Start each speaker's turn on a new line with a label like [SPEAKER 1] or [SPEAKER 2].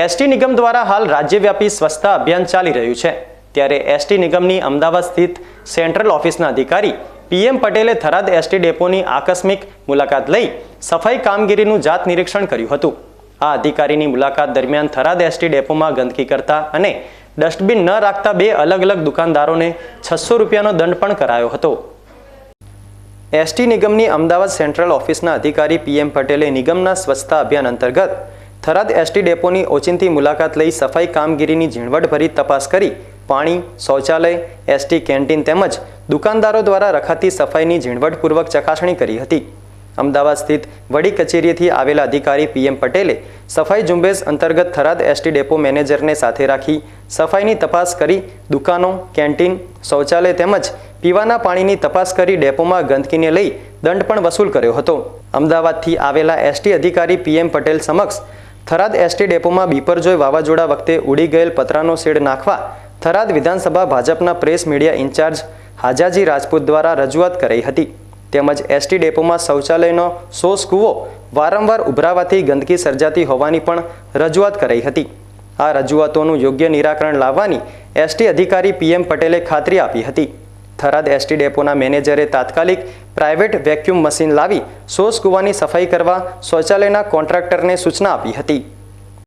[SPEAKER 1] ST નિગમ દ્વારા હાલ રાજ્યવ્યાપી સ્વચ્છતા અભિયાન ચાલી રહ્યું છે. ત્યારે એસટી નિગમની અમદાવાદ સ્થિત સેન્ટ્રલ ઓફિસના અધિકારી પીએમ પટેલે થરાદ એસટી ડેપોની આકસ્મિક મુલાકાત લઈ સફાઈ કામગીરીનું જાત નિરીક્ષણ કર્યું હતું. આ અધિકારીની મુલાકાત દરમિયાન થરાદ એસટી ડેપોમાં ગંદકી કરતા અને ડસ્ટબિન ન રાખતા બે અલગ અલગ દુકાનદારોને છસો રૂપિયાનો દંડ પણ કરાયો હતો. એસટી નિગમની અમદાવાદ સેન્ટ્રલ ઓફિસના અધિકારી પીએમ પટેલે નિગમના સ્વચ્છતા અભિયાન અંતર્ગત થરાદ એસટી ડેપોની ઓચિંતી મુલાકાત લઈ સફાઈ કામગીરીની ઝીણવટભરી તપાસ કરી પાણી, શૌચાલય, એસટી કેન્ટીન તેમજ દુકાનદારો દ્વારા રખાતી સફાઈની ઝીણવટપૂર્વક ચકાસણી કરી હતી. અમદાવાદ સ્થિત વડી કચેરીથી આવેલા અધિકારી પીએમ પટેલે સફાઈ ઝુંબેશ અંતર્ગત થરાદ એસટી ડેપો મેનેજરને સાથે રાખી સફાઈની તપાસ કરી દુકાનો, કેન્ટીન, શૌચાલય તેમજ પીવાના પાણીની તપાસ કરી ડેપોમાં ગંદકીને લઈ દંડ પણ વસૂલ કર્યો હતો. અમદાવાદથી આવેલા એસટી અધિકારી પીએમ પટેલ સમક્ષ થરાદ એસટી ડેપોમાં બીપરજોય વાવાઝોડા વખતે ઉડી ગયેલ પતરાનો શેડ નાખવા થરાદ વિધાનસભા ભાજપના press media in-charge Hajaji Rajput દ્વારા રજૂઆત કરાઈ હતી. તેમજ એસટી ડેપોમાં શૌચાલયનો શોષ કૂવો વારંવાર ઉભરાવાથી ગંદકી સર્જાતી હોવાની પણ રજૂઆત કરાઈ હતી. આ રજૂઆતોનું યોગ્ય નિરાકરણ લાવવાની એસટી અધિકારી પીએમ પટેલે ખાતરી આપી હતી. થરાદ એસટી ડેપોના મેનેજરે તાત્કાલિક પ્રાઇવેટ વેક્યુમ મશીન લાવી સોસ કૂવાની સફાઈ કરવા શૌચાલયના કોન્ટ્રાક્ટરને સૂચના આપી હતી.